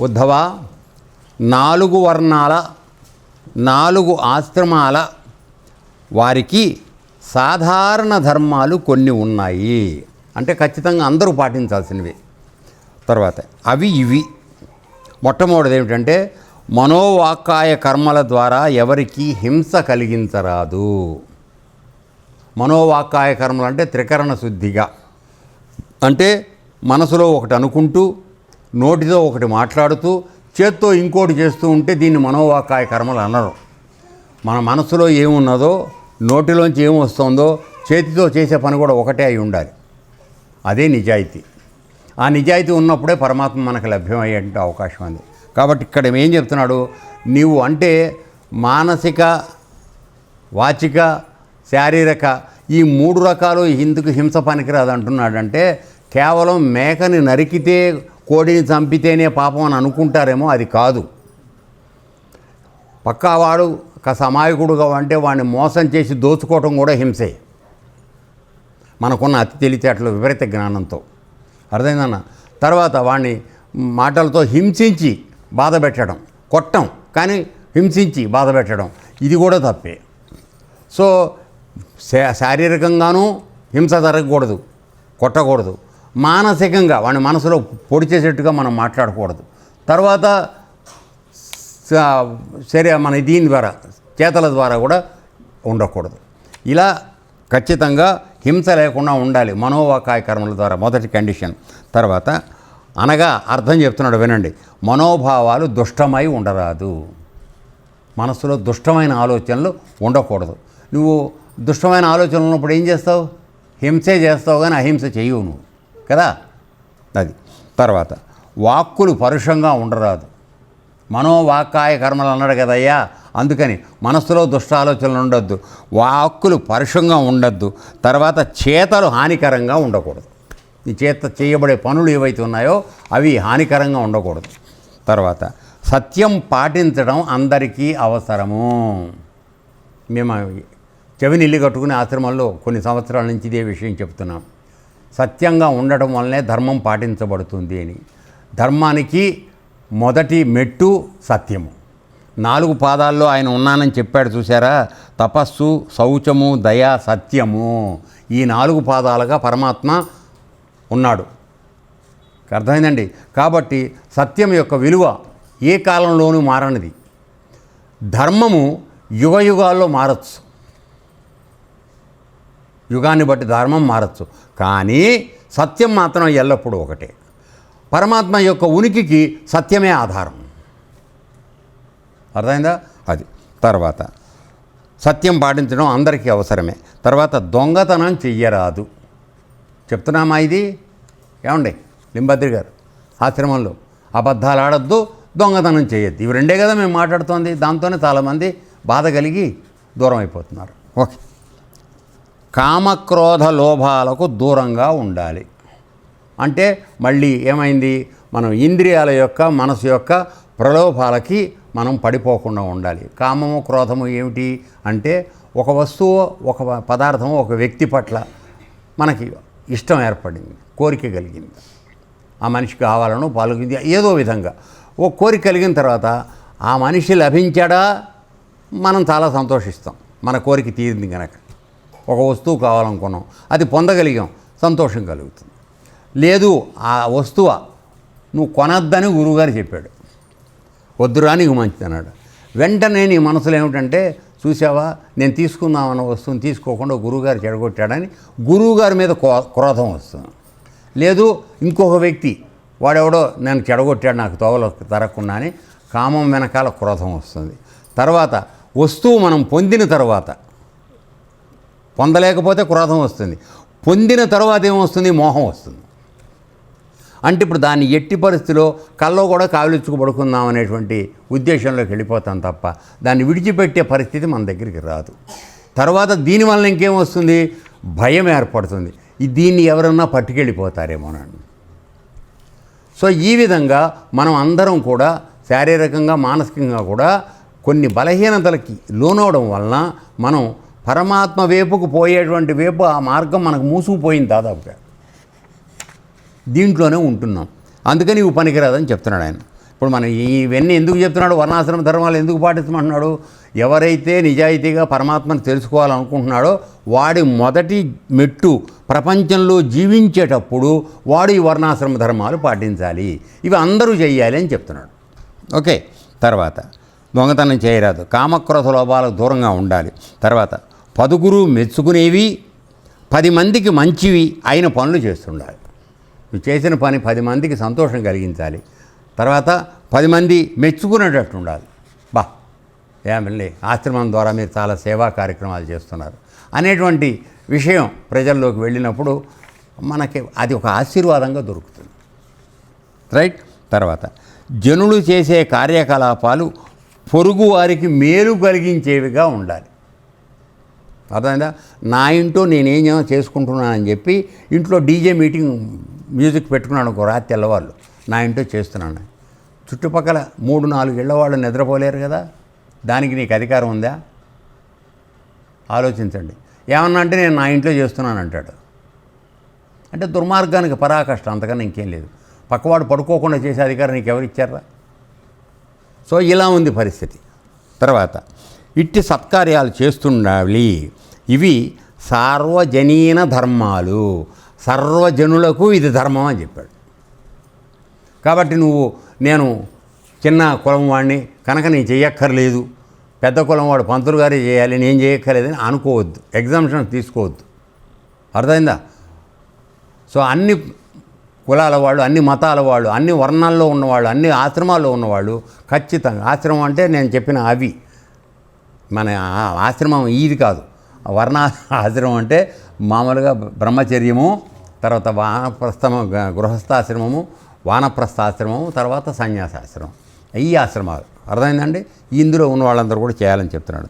ఉద్ధవ నాలుగు వర్ణాల నాలుగు ఆశ్రమాల వారికి సాధారణ ధర్మాలు కొన్ని ఉన్నాయి. అంటే ఖచ్చితంగా అందరూ పాటించాల్సినవి. తర్వాత అవి ఇవి. మొట్టమొదటిది ఏమిటంటే మనోవాకాయ కర్మల ద్వారా ఎవరికి హింస కలిగించరాదు. మనోవాకాయ కర్మలు అంటే త్రికరణ శుద్ధిగా. అంటే మనసులో ఒకటి అనుకుంటూ నోటితో ఒకటి మాట్లాడుతూ చేత్తో ఇంకోటి చేస్తూ ఉంటే దీన్ని మనోవాకాయ కర్మలు అనరు. మన మనసులో ఏమున్నదో నోటిలోంచి ఏం వస్తుందో చేతితో చేసే పని కూడా ఒకటే అయి ఉండాలి. అదే నిజాయితీ. ఆ నిజాయితీ ఉన్నప్పుడే పరమాత్మ మనకు లభ్యమయ్యే అవకాశం ఉంది. కాబట్టి ఇక్కడ ఏం చెప్తున్నాడు? నీవు అంటే మానసిక వాచిక శారీరక ఈ మూడు రకాలు ఇందుకు హింస పనికిరాదు అంటున్నాడంటే కేవలం మేకని నరికితే కోడిని చంపితేనే పాపం అని అనుకుంటారేమో అది కాదు. పక్కావాడు ఒక సమాయకుడుగా అంటే వాడిని మోసం చేసి దోచుకోవటం కూడా హింసే. మనకున్న అతి తెలివితేటలు విపరీత జ్ఞానంతో. అర్థమైందన్న తర్వాత వాడిని మాటలతో హింసించి బాధ పెట్టడం కొట్టం కానీ హింసించి బాధ పెట్టడం ఇది కూడా తప్పే. సో శా- శారీరకంగానూ హింస జరగకూడదు కొట్టకూడదు. మానసికంగా వాడి మనసులో పొడి చేసేట్టుగా మనం మాట్లాడకూడదు. తర్వాత శరీర సరే మన దీని ద్వారా చేతల ద్వారా కూడా ఉండకూడదు. ఇలా ఖచ్చితంగా హింస లేకుండా ఉండాలి. మనోవాకాయ కర్మల ద్వారా మొదటి కండిషన్. తర్వాత అనగా అర్థం చెప్తున్నాడు వినండి. మనోభావాలు దుష్టమై ఉండరాదు. మనసులో దుష్టమైన ఆలోచనలు ఉండకూడదు. నువ్వు దుష్టమైన ఆలోచనలు ఉన్నప్పుడు ఏం చేస్తావు? హింసే చేస్తావు కానీ అహింస చేయవు నువ్వు. కదా? అది. తర్వాత వాక్కులు పరుషంగా ఉండరాదు. మనోవాకాయ కర్మలు అన్నాడు కదయ్యా. అందుకని మనసులో దుష్ట ఆలోచనలు ఉండొద్దు. వాక్కులు పరుషంగా ఉండొద్దు. తర్వాత చేతలు హానికరంగా ఉండకూడదు. ఈ చేత చేయబడే పనులు ఏవైతే ఉన్నాయో అవి హానికరంగా ఉండకూడదు. తర్వాత సత్యం పాటించడం అందరికీ అవసరము. మేము చెవిని ఇల్లు కట్టుకునే ఆశ్రమంలో కొన్ని సంవత్సరాల నుంచి ఇదే విషయం చెప్తున్నాం. సత్యంగా ఉండటం వల్లనే ధర్మం పాటించబడుతుంది అని. ధర్మానికి మొదటి మెట్టు సత్యము. నాలుగు పాదాల్లో ఆయన ఉన్నానని చెప్పాడు చూసారా తపస్సు శౌచము దయ సత్యము. ఈ నాలుగు పాదాలుగా పరమాత్మ ఉన్నాడు. అర్థమైందండి? కాబట్టి సత్యం యొక్క విలువ ఏ కాలంలోనూ మారనిది. ధర్మము యుగ యుగాల్లో మారచ్చు. యుగాన్ని బట్టి ధర్మం మారచ్చు. కానీ సత్యం మాత్రం ఎల్లప్పుడూ ఒకటే. పరమాత్మ యొక్క ఉనికికి సత్యమే ఆధారం. అర్థమైందా? అది. తర్వాత సత్యం పాటించడం అందరికీ అవసరమే. తర్వాత దొంగతనం చెయ్యరాదు. చెప్తున్నామా ఇది? ఏమండి? లింబద్రి గారు ఆశ్రమంలో. అబద్ధాలు ఆడద్దు దొంగతనం చేయొద్దు ఇవి రెండే కదా మేము మాట్లాడుతోంది. దాంతోనే చాలామంది బాధ కలిగి దూరం అయిపోతున్నారు. ఓకే. కామక్రోధ లోభాలకు దూరంగా ఉండాలి. అంటే మళ్ళీ ఏమైంది? మనం ఇంద్రియాల యొక్క మనసు యొక్క ప్రలోభాలకి మనం పడిపోకుండా ఉండాలి. కామము క్రోధము ఏమిటి? అంటే ఒక వస్తువు ఒక పదార్థము ఒక వ్యక్తి పట్ల మనకి ఇష్టం ఏర్పడింది కోరిక కలిగింది. ఆ మనిషి కావాలను పాల్గొంది ఏదో విధంగా. ఓ కోరిక కలిగిన తర్వాత ఆ మనిషి లభించాడా? మనం చాలా సంతోషిస్తాం. మన కోరిక తీరింది కనుక ఒక వస్తువు కావాలనుకున్నాం. అది పొందగలిగాం. సంతోషం కలుగుతుంది. లేదు ఆ వస్తువ నువ్వు కొనద్దని గురువుగారు చెప్పాడు. వద్దురా నీకు మంచిది అన్నాడు. వెంటనే నీ మనసులో ఏమిటంటే చూసావా నేను తీసుకుందామన్న వస్తువుని తీసుకోకుండా గురువుగారు చెడగొట్టాడని గురువుగారి మీద క్రోధం వస్తుంది. లేదు ఇంకొక వ్యక్తి వాడెవడో నేను చెడగొట్టాడు నాకు తోవలో తరగకుండా అని కామం వెనకాల క్రోధం వస్తుంది. తర్వాత వస్తువు మనం పొందిన తర్వాత పొందలేకపోతే క్రోధం వస్తుంది. పొందిన తర్వాత ఏమొస్తుంది మోహం వస్తుంది. అంటే ఇప్పుడు దాన్ని ఎట్టి పరిస్థితిలో కల్లో కూడా కావిలిచ్చుకు పడుకుందాం అనేటువంటి ఉద్దేశంలోకి వెళ్ళిపోతాం తప్ప దాన్ని విడిచిపెట్టే పరిస్థితి మన దగ్గరికి రాదు. తర్వాత దీనివల్ల ఇంకేం వస్తుంది? భయం ఏర్పడుతుంది. దీన్ని ఎవరన్నా పట్టుకెళ్ళిపోతారేమోనండి సో ఈ విధంగా మనం అందరం కూడా శారీరకంగా మానసికంగా కూడా కొన్ని బలహీనతలకి లోనవడం వలన మనం పరమాత్మ వైపుకు పోయేటువంటి వైపు ఆ మార్గం మనకు మూసుకుపోయింది దాదాపుగా. దీంట్లోనే ఉంటున్నాం. అందుకని ఇవి పనికిరాదని చెప్తున్నాడు ఆయన. ఇప్పుడు మనం ఇవన్నీ ఎందుకు చెప్తున్నాడు? వర్ణాశ్రమ ధర్మాలు ఎందుకు పాటిస్తామంటున్నాడు ఎవరైతే నిజాయితీగా పరమాత్మను తెలుసుకోవాలనుకుంటున్నాడో వాడి మొదటి మెట్టు ప్రపంచంలో జీవించేటప్పుడు వాడు ఈ వర్ణాశ్రమ ధర్మాలు పాటించాలి. ఇవి అందరూ చేయాలి అని చెప్తున్నాడు. ఓకే తర్వాత దొంగతనం చేయరాదు. కామక్రోధ లోపాలకు దూరంగా ఉండాలి. తర్వాత పదుగురు మెచ్చుకునేవి పది మందికి మంచివి అయిన పనులు చేస్తుండాలి. నువ్వు చేసిన పని పది మందికి సంతోషం కలిగించాలి. తర్వాత పది మంది మెచ్చుకునేటట్టు ఉండాలి. బా ఏమండి ఆశ్రమం ద్వారా మీరు చాలా సేవా కార్యక్రమాలు చేస్తున్నారు. అనేటువంటి విషయం ప్రజల్లోకి వెళ్ళినప్పుడు మనకి అది ఒక ఆశీర్వాదంగా దొరుకుతుంది. రైట్? తర్వాత జనులు చేసే కార్యకలాపాలు పొరుగు వారికి మేలు కలిగించేవిగా ఉండాలి. అర్థమైందా? నా ఇంట్లో నేనేం చేసుకుంటున్నానని చెప్పి ఇంట్లో డీజే మీటింగ్ మ్యూజిక్ పెట్టుకున్నాను ఒక రాత్రి తెల్లవాళ్ళు నా ఇంట్లో చేస్తున్నాను. చుట్టుపక్కల మూడు నాలుగు ఇళ్ళ వాళ్ళు నిద్రపోలేరు కదా? దానికి నీకు అధికారం ఉందా? ఆలోచించండి. ఏమన్నా అంటే నేను నా ఇంట్లో చేస్తున్నాను అంటాడు. అంటే దుర్మార్గానికి పరాకష్టం అంతకన్నా ఇంకేం లేదు. పక్కవాడు పడుకోకుండా చేసే అధికారం నీకు ఎవరు ఇచ్చారా సో ఇలా ఉంది పరిస్థితి. తర్వాత ఇట్టి సత్కార్యాలు చేస్తుండాలి. ఇవి సార్వజనీన ధర్మాలు. సర్వజనులకు ఇది ధర్మం అని చెప్పాడు. కాబట్టి నువ్వు నేను చిన్న కులం వాడిని కనుక నేను చేయక్కర్లేదు. పెద్ద కులం వాడు పంతులు గారే చేయాలి నేను చేయక్కర్లేదని అనుకోవద్దు. ఎగ్జామ్షన్ తీసుకోవద్దు. అర్థమైందా? సో అన్ని కులాల వాళ్ళు అన్ని మతాల వాళ్ళు అన్ని వర్ణాల్లో ఉన్నవాళ్ళు అన్ని ఆశ్రమాల్లో ఉన్నవాళ్ళు ఖచ్చితంగా ఆశ్రమం అంటే నేను చెప్పిన అవి. మన ఆశ్రమం ఇది కాదు. వర్ణ ఆశ్రమం అంటే మామూలుగా బ్రహ్మచర్యము తర్వాత వానప్రస్థము గృహస్థాశ్రమము వానప్రస్థాశ్రమము తర్వాత సన్యాసాశ్రమం. ఈ ఆశ్రమాలు. అర్థమైందండి? ఇందులో ఉన్న వాళ్ళందరూ కూడా చేయాలని చెప్తున్నాడు.